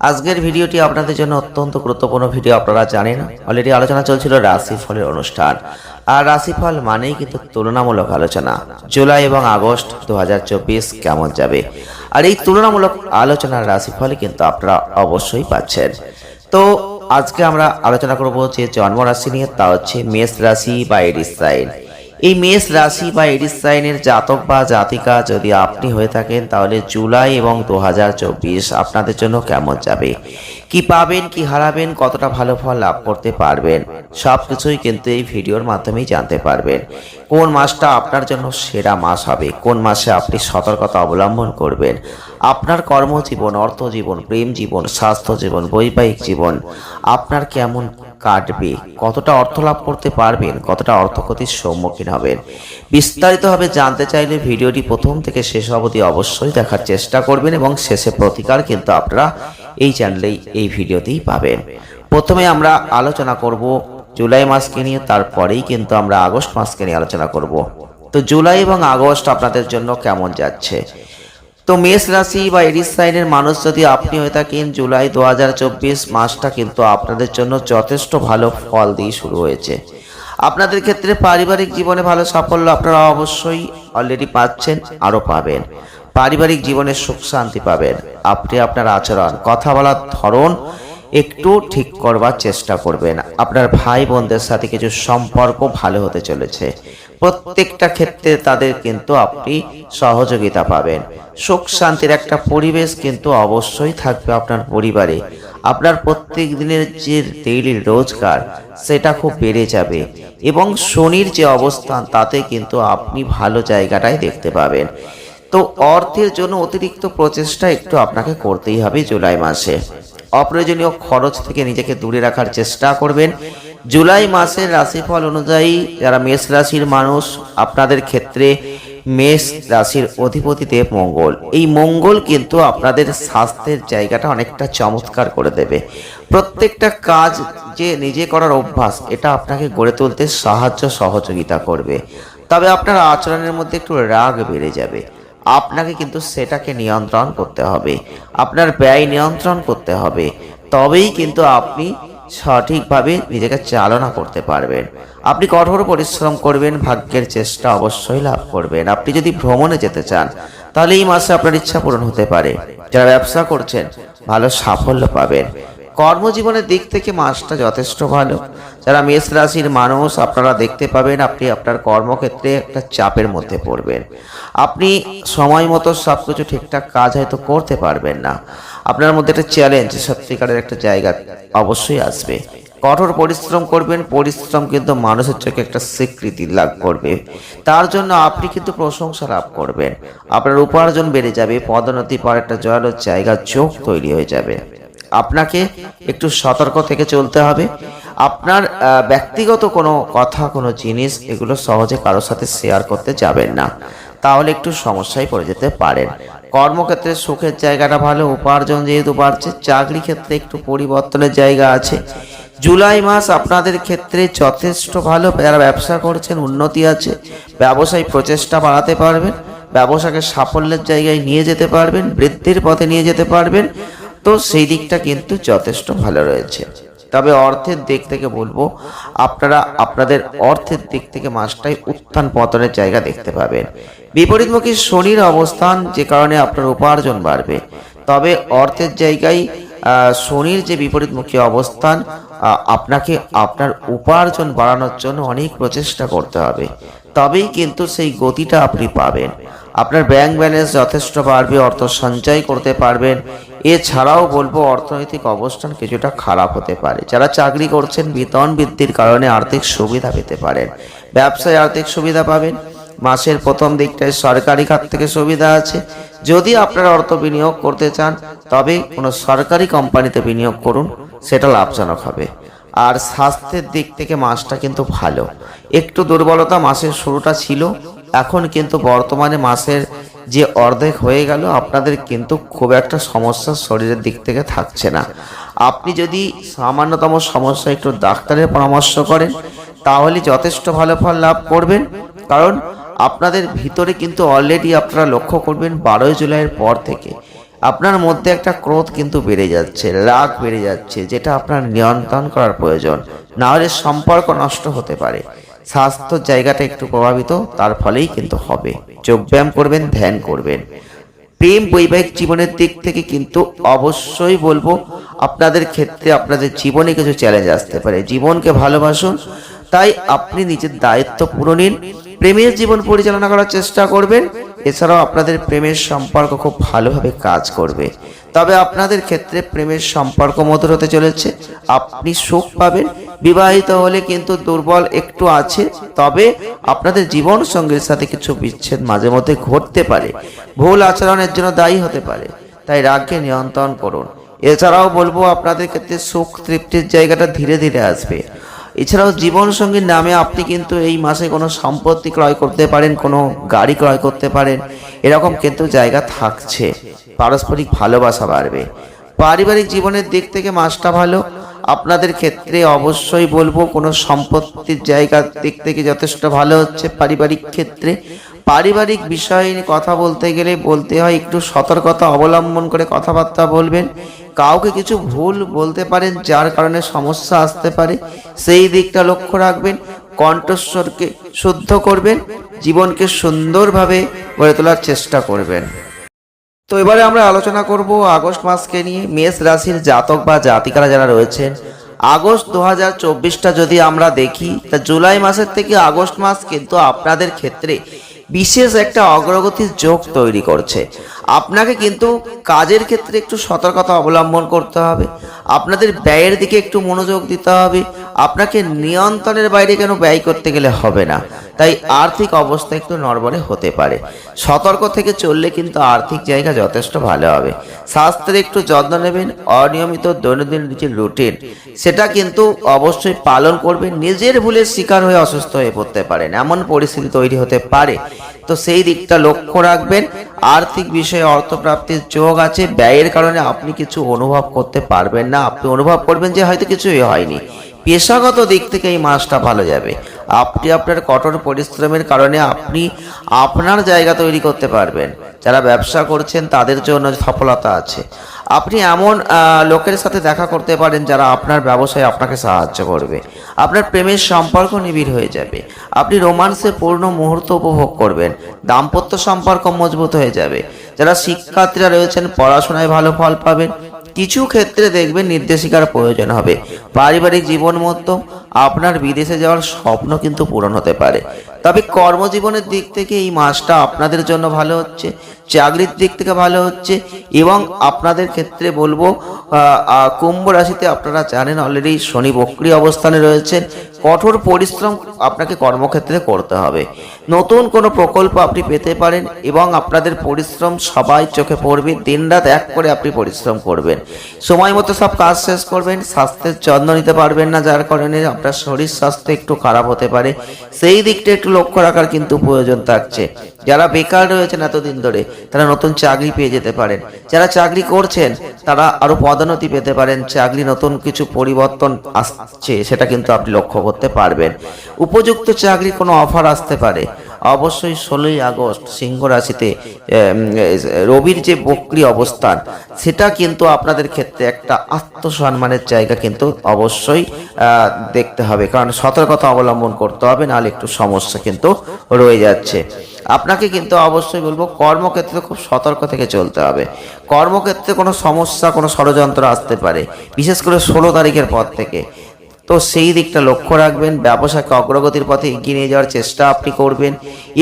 আজকের ভিডিওটি আপনাদের জন্য অত্যন্ত গুরুত্বপূর্ণ ভিডিও, আপনারা জানেন। অলরেডি আলোচনা চলছিল রাশিফলের অনুষ্ঠান। আর রাশিফল মানেই কিন্তু তুলনামূলক আলোচনা। জুলাই এবং আগস্ট দু হাজার চব্বিশ কেমন যাবে? আর এই তুলনামূলক আলোচনার রাশিফলই কিন্তু আপনারা অবশ্যই পাচ্ছেন। তো আজকে আমরা আলোচনা করব যে জন্ম রাশি নিয়ে, তা হচ্ছে মেষ রাশি বা এডিস এই মেষ রাশি বা এডিস সাইনের জাতক বা জাতিকা যদি আপনি হয়ে থাকেন, তাহলে জুলাই এবং দু হাজার চব্বিশ আপনাদের জন্য কেমন যাবে? কি পাবেন, কি হারাবেন, কতটা ভালো ফল লাভ করতে পারবেন সব কিছুই কিন্তু এই ভিডিওর মাধ্যমেই জানতে পারবেন। কোন মাসটা আপনার জন্য সেরা মাস হবে? কোন মাসে আপনি সতর্কতা অবলম্বন করবেন? আপনার কর্মজীবন, অর্থজীবন, প্রেম জীবন স্বাস্থ্য জীবন বৈবাহিক জীবন, আপনার কেমন কাটবে। কতটা অর্থ লাভ করতে পারবেন, কতটা অর্থক্ষতির সম্মুখীন হবেন? বিস্তারিতভাবে জানতে চাইলে ভিডিওটি প্রথম থেকে শেষ অবধি অবশ্যই দেখার চেষ্টা করবেন এবং শেষে প্রতিকার কিন্তু আপনারা এই চ্যানেলেই এই ভিডিওতেই পাবেন। প্রথমে আমরা আলোচনা করব জুলাই মাসকে নিয়ে, তারপরেই কিন্তু আমরা আগস্ট মাসকে নিয়ে আলোচনা করব। তো জুলাই এবং আগস্ট আপনাদের জন্য কেমন যাচ্ছে? তো মেষ রাশি বা এরিস সাইনের মানুষ যদি আপনি হয়ে থাকেন, জুলাই দু হাজার চব্বিশ মাসটা কিন্তু আপনাদের জন্য যথেষ্ট ভালো ফল দিয়ে শুরু হয়েছে। আপনাদের ক্ষেত্রে পারিবারিক জীবনে ভালো সাফল্য আপনারা অবশ্যই অলরেডি পাচ্ছেন, আরও পাবেন। পারিবারিক জীবনে সুখ শান্তি পাবেন। আপনি আপনার আচরণ, কথা বলার ধরন একটু ঠিক করবার চেষ্টা করবেন। আপনার ভাই বোনদের সাথে কিছু সম্পর্ক ভালো হতে চলেছে। প্রত্যেকটা ক্ষেত্রে তাদের কিন্তু আপনি সহযোগিতা পাবেন। সুখ শান্তির একটা পরিবেশ কিন্তু অবশ্যই থাকবে আপনার পরিবারে। আপনার প্রত্যেক দিনের যে ডেইলি রোজগার, সেটা খুব বেড়ে যাবে এবং শনির যে অবস্থান, তাতে কিন্তু আপনি ভালো জায়গাটাই দেখতে পাবেন। তো অর্থের জন্য অতিরিক্ত প্রচেষ্টা একটু আপনাকে করতেই হবে জুলাই মাসে। অপ্রয়োজনীয় খরচ থেকে নিজেকে দূরে রাখার চেষ্টা করবেন। জুলাই মাসের রাশিফল অনুযায়ী যারা মেষ রাশির মানুষ, আপনাদের ক্ষেত্রে মেষ রাশির অধিপতি দেব মঙ্গল। এই মঙ্গল কিন্তু আপনাদের স্বাস্থ্যের জায়গাটা অনেকটা চমৎকার করে দেবে। প্রত্যেকটা কাজ যে নিজে করার অভ্যাস, এটা আপনাকে গড়ে তুলতে সাহায্য সহযোগিতা করবে। তবে আপনার আচরণের মধ্যে একটু রাগ বেড়ে যাবে। আপনাকে কিন্তু সেটাকে নিয়ন্ত্রণ করতে হবে। আপনার ব্যয় নিয়ন্ত্রণ করতে হবে। তবেই কিন্তু আপনি সঠিকভাবে নিজেকে চালনা করতে পারবেন। আপনি কঠোর পরিশ্রম করবেন, ভাগ্যের চেষ্টা অবশ্যই লাভ করবেন। আপনি যদি ভ্রমণে যেতে চান, তাহলে এই মাসে আপনার ইচ্ছা পূরণ হতে পারে। যারা ব্যবসা করছেন, ভালো সাফল্য পাবেন। কর্মজীবনের দিক থেকে মাসটা যথেষ্ট ভালো। যারা মেষ রাশির মানুষ, আপনারা দেখতে পাবেন আপনি আপনার কর্মক্ষেত্রে একটা চাপের মধ্যে পড়বেন। আপনি সময় মতো সব কিছু ঠিকঠাক কাজ হয়তো করতে পারবেন না। আপনার মধ্যে একটা চ্যালেঞ্জ সত্যিকারের একটা জায়গা অবশ্যই আসবে। কঠোর পরিশ্রম করবেন, পরিশ্রম কিন্তু মানুষের চোখে একটা স্বীকৃতি লাভ করবে। তার জন্য আপনি কিন্তু প্রশংসা লাভ করবেন। আপনার উপার্জন বেড়ে যাবে, পদোন্নতি পাওয়ার একটা জয়ালো জায়গা চোখ তৈরি হয়ে যাবে। আপনাকে একটু সতর্ক থেকে চলতে হবে। আপনার ব্যক্তিগত কোনো কথা, কোনো জিনিস এগুলো সহজে কারোর সাথে শেয়ার করতে যাবেন না। তাহলে একটু সমস্যায় পড়ে যেতে পারেন। কর্মক্ষেত্রে সুখের জায়গাটা ভালো, উপার্জন যেহেতু বাড়ছে, চাকরি ক্ষেত্রে একটু পরিবর্তনের জায়গা আছে। জুলাই মাস আপনাদের ক্ষেত্রে যথেষ্ট ভালো, যারা ব্যবসা করছেন, উন্নতি আছে ব্যবসায়ী প্রচেষ্টা বাড়াতে পারবেন, ব্যবসাকে সাফল্যের জায়গায় নিয়ে যেতে পারবেন, বৃদ্ধির পথে নিয়ে যেতে পারবেন। তো সেই দিকটা কিন্তু যথেষ্ট ভালো রয়েছে। তবে অর্থের দিক থেকে বলব, আপনারা আপনাদের অর্থের দিক থেকে মাসটাই উত্থান পতনের জায়গা দেখতে পাবেন। বিপরীতমুখী শনির অবস্থান যে কারণে আপনার উপার্জন বাড়বে। তবে অর্থের জায়গায় শনির যে বিপরীতমুখী অবস্থান আপনাকে আপনার উপার্জন বাড়ানোর জন্য অনেক প্রচেষ্টা করতে হবে। তবেই কিন্তু সেই গতিটা আপনি পাবেন। আপনার ব্যাংক ব্যালেন্স যথেষ্ট বাড়বে, অর্থ সঞ্চয় করতে পারবেন এছাড়াও বলব, অর্থনৈতিক অবস্থান কিছুটা খারাপ হতে পারে। যারা চাকরি করছেন, বেতন বৃদ্ধির কারণে আর্থিক সুবিধা পেতে পারেন। ব্যবসায় আর্থিক সুবিধা পাবেন। মাসের প্রথম দিকটায় সরকারি খাত থেকে সুবিধা আছে। যদি আপনারা অর্থ বিনিয়োগ করতে চান, তবে কোনো সরকারি কোম্পানিতে বিনিয়োগ করুন, সেটা লাভজনক হবে। আর স্বাস্থ্যের দিক থেকে মাসটা কিন্তু ভালো। একটু দুর্বলতা মাসের শুরুটা ছিল এখন কিন্তু বর্তমানে মাসের যে অর্ধেক হয়ে গেল, আপনাদের কিন্তু খুব একটা সমস্যা শরীরের দিক থেকে থাকছে না। আপনি যদি সামান্যতম সমস্যা একটু ডাক্তারের পরামর্শ করেন, তাহলে যথেষ্ট ভালো ফল লাভ করবেন। কারণ আপনাদের ভিতরে কিন্তু অলরেডি আপনারা লক্ষ্য করবেন, বারোই জুলাইয়ের পর থেকে আপনার মধ্যে একটা ক্রোধ কিন্তু বেড়ে যাচ্ছে, রাগ বেড়ে যাচ্ছে, যেটা আপনার নিয়ন্ত্রণ করার প্রয়োজন। না হলে সম্পর্ক নষ্ট হতে পারে। স্বাস্থ্য জায়গাটা একটু প্রভাবিত, তার ফলেই কিন্তু হবে। যোগব্যায়াম করবেন, ধ্যান করবেন। প্রেম বৈবাহিক জীবনের দিক থেকে কিন্তু অবশ্যই বলব, আপনাদের ক্ষেত্রে আপনাদের জীবনে কিছু চ্যালেঞ্জ আসতে পারে। জীবনকে ভালোবাসুন, তাই আপনি নিজের দায়িত্ব পূরণ নিন। প্রেমের জীবন পরিচালনা করার চেষ্টা করবেন এছাড়াও আপনাদের প্রেমের সম্পর্ক খুব ভালোভাবে কাজ করবে। তবে আপনাদের ক্ষেত্রে প্রেমের সম্পর্ক মধুর হতে চলেছে, আপনি সুখ পাবেন, বিবাহিত হলে কিন্তু দুর্বল একটু আছে, তবে আপনাদের জীবন সঙ্গীর সাথে কিছু বিচ্ছেদ মাঝে মধ্যে ঘটতে পারে, ভুল আচরণের জন্য দায়ী হতে পারে, তাই রাগকে নিয়ন্ত্রণ করুন। এছাড়াও বলব, আপনাদের ক্ষেত্রে সুখ তৃপ্তির জায়গাটা ধীরে ধীরে আসবে। এছাড়াও জীবন সঙ্গীর নামে আপনি কিন্তু এই মাসে কোনো সম্পত্তি ক্রয় করতে পারেন, কোনো গাড়ি ক্রয় করতে পারেন, এরকম কিন্তু জায়গা থাকছে। পারস্পরিক ভালোবাসা বাড়বে। পারিবারিক জীবনের দিক থেকে মাসটা ভালো। আপনাদের ক্ষেত্রে অবশ্যই বলব, কোনো সম্পত্তির জায়গার দিক থেকে যথেষ্ট ভালো হচ্ছে পারিবারিক ক্ষেত্রে। পারিবারিক বিষয় কথা বলতে গেলে বলতে হয়, একটু সতর্কতা অবলম্বন করে কথাবার্তা বলবেন। কাউকে কিছু ভুল বলতে পারেন, যার কারণে সমস্যা আসতে পারে, সেই দিকটা লক্ষ্য রাখবেন, কণ্ঠস্বরকে শুদ্ধ করবেন, জীবনকে সুন্দরভাবে গড়ে তোলার চেষ্টা করবেন। তো এবারে আমরা আলোচনা করব আগস্ট মাসকে নিয়ে, মেষ রাশির জাতক বা জাতিকারা যারা রয়েছেন। আগস্ট দু হাজার যদি আমরা দেখি, তা জুলাই মাসের থেকে আগস্ট মাস কিন্তু আপনাদের ক্ষেত্রে বিশেষ একটা অগ্রগতির যোগ তৈরি করছে। আপনাকে কিন্তু কাজের ক্ষেত্রে একটু সতর্কতা অবলম্বন করতে হবে। আপনাদের ব্যয়ের দিকে একটু মনোযোগ দিতে হবে। আপনাকে নিয়ন্ত্রণের বাইরে কেন ব্যয় করতে গেলে হবে না? তাই আর্থিক অবস্থা একটু নড়বড়ে হতে পারে। সতর্ক থেকে চললে কিন্তু আর্থিক জায়গা যথেষ্ট ভালো হবে। স্বাস্থ্যের একটু যত্ন নেবেন, অনিয়মিত দৈনন্দিন যে রুটিন। সেটা কিন্তু অবশ্যই পালন করবেন। নিজের ভুলের শিকার হয়ে অসুস্থ হয়ে পড়তে পারেন। এমন পরিস্থিতি তৈরি হতে পারে। তো সেই দিকটা লক্ষ্য রাখবেন। আর্থিক বিষয়ে অর্থপ্রাপ্তির যোগ আছে। ব্যয়ের কারণে আপনি কিছু অনুভব করতে পারবেন না। আপনি অনুভব করবেন যে হয়তো কিছুই হয়নি। পেশাগত দিক থেকে এই মাসটা ভালো যাবে। আপনি আপনার কঠোর পরিশ্রমের কারণে আপনি আপনার জায়গা তৈরি করতে পারবেন। যারা ব্যবসা করছেন, তাদের জন্য সফলতা আছে। আপনি এমন লোকের সাথে দেখা করতে পারেন যারা আপনার ব্যবসায় আপনাকে সাহায্য করবে। আপনার প্রেমের সম্পর্ক নিবিড় হয়ে যাবে। আপনি রোমান্সে পূর্ণ মুহূর্ত উপভোগ করবেন। দাম্পত্য সম্পর্ক মজবুত হয়ে যাবে। যারা শিক্ষার্থীরা রয়েছেন, পড়াশোনায় ভালো ফল পাবেন। কিছু ক্ষেত্রে দেখবেন নির্দেশিকার প্রয়োজন হবে। পারিবারিক জীবন মধ্যম আপনার বিদেশে যাওয়ার স্বপ্ন কিন্তু পূরণ হতে পারে। তবে কর্মজীবনের দিক থেকে এই মাসটা আপনাদের জন্য ভালো হচ্ছে, চাকরির দিক থেকে ভালো হচ্ছে এবং আপনাদের ক্ষেত্রে বলব কুম্ভ রাশিতে আপনারা জানেন অলরেডি শনি বক্রি অবস্থানে রয়েছেন, কঠোর পরিশ্রম আপনাকে কর্মক্ষেত্রে করতে হবে। নতুন কোনো প্রকল্প আপনি পেতে পারেন এবং আপনাদের পরিশ্রম সবাই চোখে পড়বে, দিনরাত এক করে আপনি পরিশ্রম করবেন। সময় মতো সব কাজ শেষ করবেন, স্বাস্থ্যের যত্ন নিতে পারবেন না যার কারণে আপনার শরীর স্বাস্থ্য একটু খারাপ হতে পারে, সেই দিকটা একটু লক্ষ্য রাখার কিন্তু প্রয়োজন থাকছে। যারা বেকার রয়েছেন এতদিন ধরে, তারা নতুন চাকরি পেয়ে যেতে পারেন। যারা চাকরি করছেন, তারা আরও পদোন্নতি পেতে পারেন, চাকরি নতুন কিছু পরিবর্তন আসছে, সেটা কিন্তু আপনি লক্ষ্য করতে পারবেন। উপযুক্ত চাকরি কোনো অফার আসতে পারে। অবশ্যই ষোলোই আগস্ট সিংহ রাশিতে রবির যে বক্রি অবস্থান, সেটা কিন্তু আপনাদের ক্ষেত্রে একটা আত্মসম্মানের জায়গা কিন্তু অবশ্যই দেখতে হবে। কারণ সতর্কতা অবলম্বন করতে হবে, নাহলে একটু সমস্যা কিন্তু রয়ে যাচ্ছে। আপনাকে কিন্তু অবশ্যই বলব, কর্মক্ষেত্রে খুব সতর্ক থেকে চলতে হবে। কর্মক্ষেত্রে কোনো সমস্যা, কোনো ষড়যন্ত্র আসতে পারে। বিশেষ করে ষোলো তারিখের পর থেকে। তো সেই দিকটা লক্ষ্য রাখবেন, ব্যবসাকে অগ্রগতির পথে এগিয়ে নিয়ে যাওয়ার চেষ্টা আপনি করবেন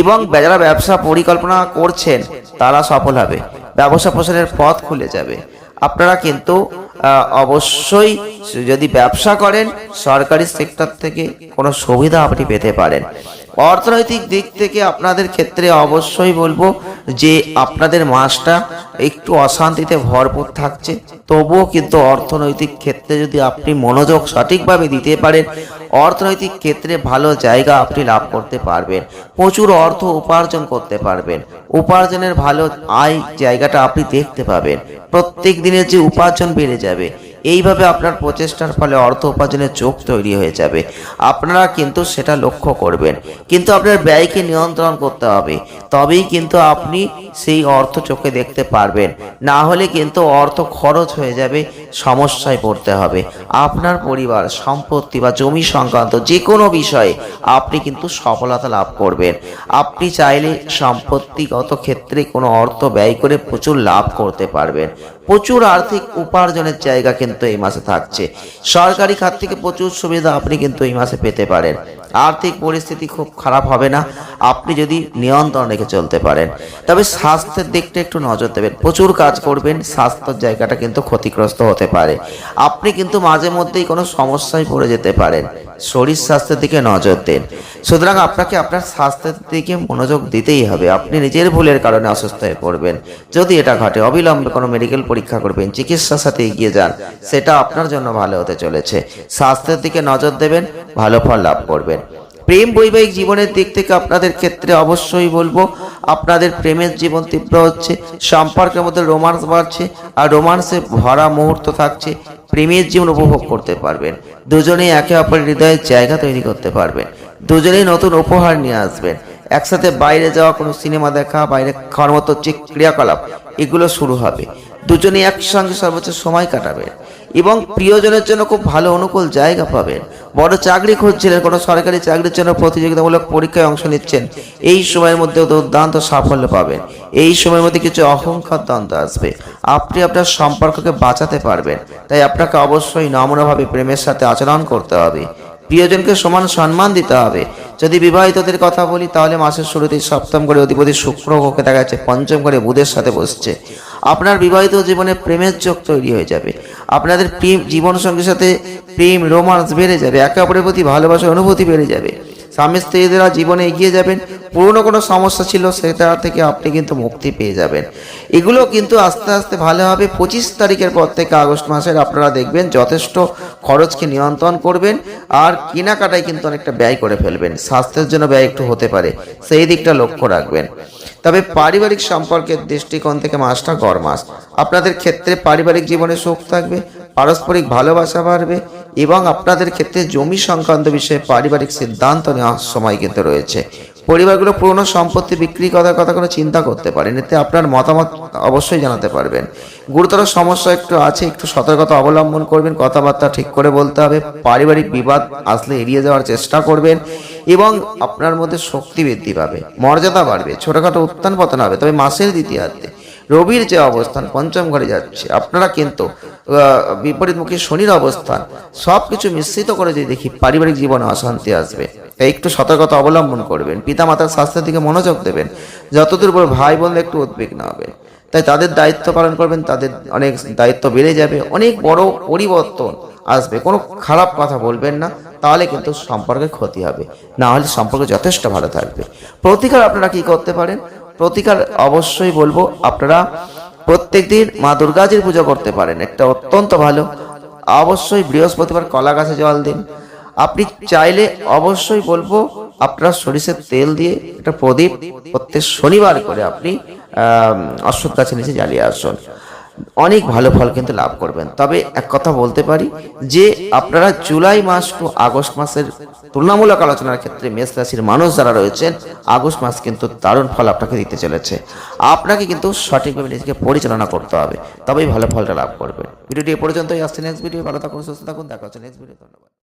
এবং যারা ব্যবসা পরিকল্পনা করছেন, তারা সফল হবে, ব্যবসা প্রসারের পথ খুলে যাবে। আপনারা কিন্তু অবশ্যই যদি ব্যবসা করেন, সরকারি সেক্টর থেকে কোনো সুবিধা আপনি পেতে পারেন। অর্থনৈতিক দিক থেকে আপনাদের ক্ষেত্রে অবশ্যই বলব যে আপনাদের মাসটা একটু অশান্তিতে ভরপুর থাকছে, তবুও কিন্তু অর্থনৈতিক ক্ষেত্রে যদি আপনি মনোযোগ সঠিকভাবে দিতে পারেন, অর্থনৈতিক ক্ষেত্রে ভালো জায়গা আপনি লাভ করতে পারবেন, প্রচুর অর্থ উপার্জন করতে পারবেন, উপার্জনের ভালো আয় জায়গাটা আপনি দেখতে পাবেন, প্রত্যেক দিনের যে উপার্জন বেড়ে যাবে এইভাবে আপনার প্রচেষ্টার ফলে অর্থ উপার্জনের চোখ তৈরি হয়ে যাবে। আপনারা কিন্তু সেটা লক্ষ্য করবেন। কিন্তু আপনার ব্যয়কে নিয়ন্ত্রণ করতে হবে। তবেই কিন্তু আপনি সেই অর্থ চোখে দেখতে পারবেন। না হলে কিন্তু অর্থ খরচ হয়ে যাবে, সমস্যায় পড়তে হবে। আপনার পরিবার, সম্পত্তি বা জমি সংক্রান্ত যে কোনো বিষয়ে আপনি কিন্তু সফলতা লাভ করবেন। আপনি চাইলে সম্পত্তিগত ক্ষেত্রে কোনো অর্থ ব্যয় করে প্রচুর লাভ করতে পারবেন। প্রচুর আর্থিক উপার্জনের জায়গা কিন্তু এই মাসে থাকছে। সরকারি খাত থেকে প্রচুর সুবিধা আপনি কিন্তু এই মাসে পেতে পারেন। আর্থিক পরিস্থিতি খুব খারাপ হবে না। আপনি যদি নিয়ন্ত্রণ রেখে চলতে পারেন। তবে স্বাস্থ্যের দিকটা একটু নজর দেবেন। প্রচুর কাজ করবেন, স্বাস্থ্যের জায়গাটা কিন্তু ক্ষতিগ্রস্ত হতে পারে। আপনি কিন্তু মাঝে মধ্যেই কোনো সমস্যায় পড়ে যেতে পারেন। শরীর স্বাস্থ্যের দিকে নজর দেন। সুতরাং আপনাকে আপনার স্বাস্থ্যের দিকে মনোযোগ দিতেই হবে। আপনি নিজের ভুলের কারণে অসুস্থ হয়ে পড়বেন। যদি এটা ঘটে, অবিলম্বে কোনো মেডিকেল পরীক্ষা করবেন, চিকিৎসার সাথে এগিয়ে যান। সেটা আপনার জন্য ভালো হতে চলেছে। স্বাস্থ্যের দিকে নজর দেবেন, ভালো ফল লাভ করবেন। প্রেম বৈবাহিক জীবনের দিক থেকে আপনাদের ক্ষেত্রে অবশ্যই বলব, আপনাদের প্রেমের জীবন তীব্র হচ্ছে, সম্পর্কের মধ্যে রোমান্স বাড়ছে আর রোমান্সে ভরা মুহূর্ত থাকছে, প্রেমের জীবন উপভোগ করতে পারবেন, দুজনেই একে অপরের হৃদয়ের জায়গা তৈরি করতে পারবেন, দুজনেই নতুন উপহার নিয়ে আসবেন, একসাথে বাইরে যাওয়া কোনো সিনেমা দেখা, বাইরে খাওয়ার মতো যে ক্রিয়াকলাপ, এগুলো শুরু হবে। দুজনে একসঙ্গে সর্বোচ্চ সময় কাটাবেন এবং প্রিয়জনের জন্য খুব ভালো অনুকূল জায়গা পাবেন বড় চাকরি খুঁজছিলেন, কোনো সরকারি চাকরির জন্য প্রতিযোগিতামূলক পরীক্ষায় অংশ নিচ্ছেন। এই সময়ের মধ্যে দুর্দান্ত সাফল্য পাবেন। এই সময়ের মধ্যে কিছু অহংকার দ্বন্দ্ব আসবে। আপনি আপনার সম্পর্ককে বাঁচাতে পারবেন। তাই আপনাকে অবশ্যই নম্রভাবে প্রেমের সাথে আচরণ করতে হবে। প্রিয়জনকে সমান সম্মান দিতে হবে। যদি বিবাহিতদের কথা বলি, তাহলে মাসের শুরুতেই সপ্তম করে অধিপতি শুক্র ওকে দেখা যাচ্ছে পঞ্চম করে বুধের সাথে বসছে। আপনার বিবাহিত জীবনে প্রেমের চোখ তৈরি হয়ে যাবে। আপনাদের প্রেম জীবন সঙ্গীর সাথে প্রেম, রোমান্স বেড়ে যাবে। একে অপরের প্রতি ভালোবাসার অনুভূতি বেড়ে যাবে। স্বামী স্ত্রীরা জীবনে এগিয়ে যাবেন। পুরনো কোনো সমস্যা ছিল সেটা থেকে আপনি কিন্তু মুক্তি পেয়ে যাবেন। এগুলো কিন্তু আস্তে আস্তে ভালো হবে। পঁচিশ তারিখের পর থেকে আগস্ট মাসের আপনারা দেখবেন যথেষ্ট খরচকে নিয়ন্ত্রণ করবেন আর কেনাকাটায় কিন্তু অনেকটা ব্যয় করে ফেলবেন। স্বাস্থ্যের জন্য ব্যয় একটু হতে পারে। সেই দিকটা লক্ষ্য রাখবেন। তবে পারিবারিক সম্পর্কের দৃষ্টিকোণ থেকে মাসটা গড় মাস। আপনাদের ক্ষেত্রে পারিবারিক জীবনে সুখ থাকবে। পারস্পরিক ভালোবাসা বাড়বে এবং আপনাদের ক্ষেত্রে জমি সংক্রান্ত বিষয়ে পারিবারিক সিদ্ধান্ত নেওয়ার সময় কিন্তু রয়েছে। পরিবারগুলো পুরনো সম্পত্তি বিক্রি করার কথা কোনো চিন্তা করতে পারেন, এতে আপনার মতামত অবশ্যই জানাতে পারবেন। গুরুতর সমস্যা একটু আছে, একটু সতর্কতা অবলম্বন করবেন, কথাবার্তা ঠিক করে বলতে হবে, পারিবারিক বিবাদ আসলে এড়িয়ে যাওয়ার চেষ্টা করবেন এবং আপনার মধ্যে শক্তি বৃদ্ধি পাবে, মর্যাদা বাড়বে, ছোটোখাটো উত্থান পতন হবে। তবে মাসের দ্বিতীয়ার্ধে রবির যে অবস্থান, পঞ্চম ঘরে যাচ্ছে। আপনারা কিন্তু বিপরীতমুখী শনির অবস্থান সব কিছু মিশ্রিত করে যদি দেখি, পারিবারিক জীবনে অশান্তি আসবে। তাই একটু সতর্কতা অবলম্বন করবেন। পিতা মাতার স্বাস্থ্যের দিকে মনোযোগ দেবেন। যতদূর বড় ভাই বোনদের একটু উদ্বিগ্ন হবে। তাই তাদের দায়িত্ব পালন করবেন, তাদের অনেক দায়িত্ব বেড়ে যাবে, অনেক বড় পরিবর্তন আসবে। কোনো খারাপ কথা বলবেন না, তাহলে কিন্তু সম্পর্কে ক্ষতি হবে। না হলে সম্পর্ক যথেষ্ট ভালো থাকবে। প্রতিকার আপনারা কি করতে পারেন? প্রতিকার অবশ্যই বলব আপনারা প্রত্যেক দিন মা দুর্গাজির পুজো করতে পারেন একটা অত্যন্ত ভালো। অবশ্যই বৃহস্পতিবার কলা গাছে জল দিন। আপনি চাইলে অবশ্যই বলব আপনার সরিষের তেল দিয়ে একটা প্রদীপ প্রত্যেক শনিবার করে আপনি আহ অশ্বত্থ গাছের নিচে জ্বালিয়ে আসুন। অনেক ভালো ফল কিন্তু লাভ করবেন। তবে এক কথা বলতে পারি যে, আপনারা জুলাই মাস টু আগস্ট মাসের তুলনামূলক আলোচনার ক্ষেত্রে মেষ রাশির মানুষ যারা রয়েছেন, আগস্ট মাস কিন্তু দারুণ ফল আপনাকে দিতে চলেছে। আপনাকে কিন্তু সঠিকভাবে নিজেকে পরিচালনা করতে হবে, তবেই ভালো ফলটা লাভ করবেন ভিডিওটি এ পর্যন্তই। আসছে নেক্সট ভিডিও ভালো থাকুন, সুস্থ থাকুন। দেখা হচ্ছে নেক্সট ভিডিও ধন্যবাদ।